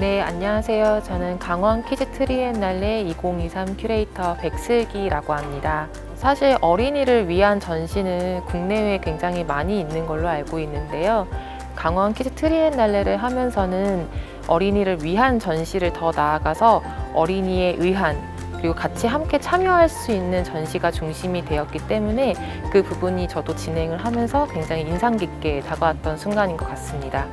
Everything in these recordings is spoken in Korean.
네, 안녕하세요. 저는 강원 키즈 트리엔날레 2023 큐레이터 백슬기라고 합니다. 사실 어린이를 위한 전시는 국내외에 굉장히 많이 있는 걸로 알고 있는데요. 강원 키즈 트리엔날레를 하면서는 어린이를 위한 전시를 더 나아가서 어린이에 의한 그리고 같이 함께 참여할 수 있는 전시가 중심이 되었기 때문에 그 부분이 저도 진행을 하면서 굉장히 인상 깊게 다가왔던 순간인 것 같습니다.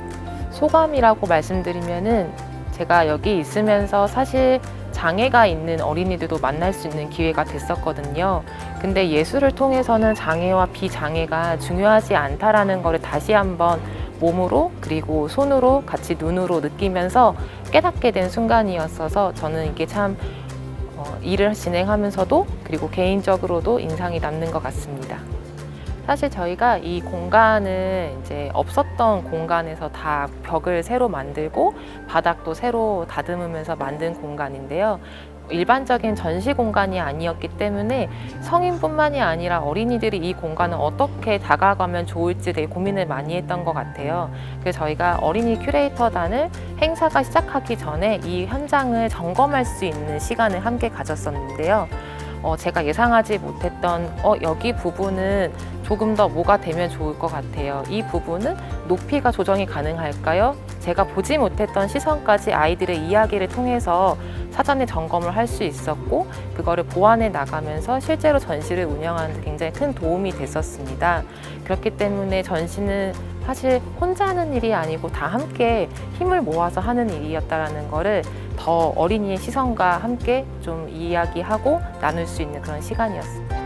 소감이라고 말씀드리면은 제가 여기 있으면서 사실 장애가 있는 어린이들도 만날 수 있는 기회가 됐었거든요. 근데 예술을 통해서는 장애와 비장애가 중요하지 않다라는 거를 다시 한번 몸으로 그리고 손으로 같이 눈으로 느끼면서 깨닫게 된 순간이었어서 저는 이게 참 어, 일을 진행하면서도 그리고 개인적으로도 인상이 남는 것 같습니다. 사실 저희가 이 공간은 이제 없었던 공간에서 다 벽을 새로 만들고 바닥도 새로 다듬으면서 만든 공간인데요. 일반적인 전시 공간이 아니었기 때문에 성인뿐만이 아니라 어린이들이 이 공간을 어떻게 다가가면 좋을지 되게 고민을 많이 했던 것 같아요. 그래서 저희가 어린이 큐레이터단을 행사가 시작하기 전에 이 현장을 점검할 수 있는 시간을 함께 가졌었는데요. 어, 제가 예상하지 못했던 어, 여기 부분은 조금 더 뭐가 되면 좋을 것 같아요. 이 부분은 높이가 조정이 가능할까요? 제가 보지 못했던 시선까지 아이들의 이야기를 통해서 사전에 점검을 할 수 있었고 그거를 보완해 나가면서 실제로 전시를 운영하는 데 굉장히 큰 도움이 됐었습니다. 그렇기 때문에 전시는 사실 혼자 하는 일이 아니고 다 함께 힘을 모아서 하는 일이었다라는 거를 더 어린이의 시선과 함께 좀 이야기하고 나눌 수 있는 그런 시간이었습니다.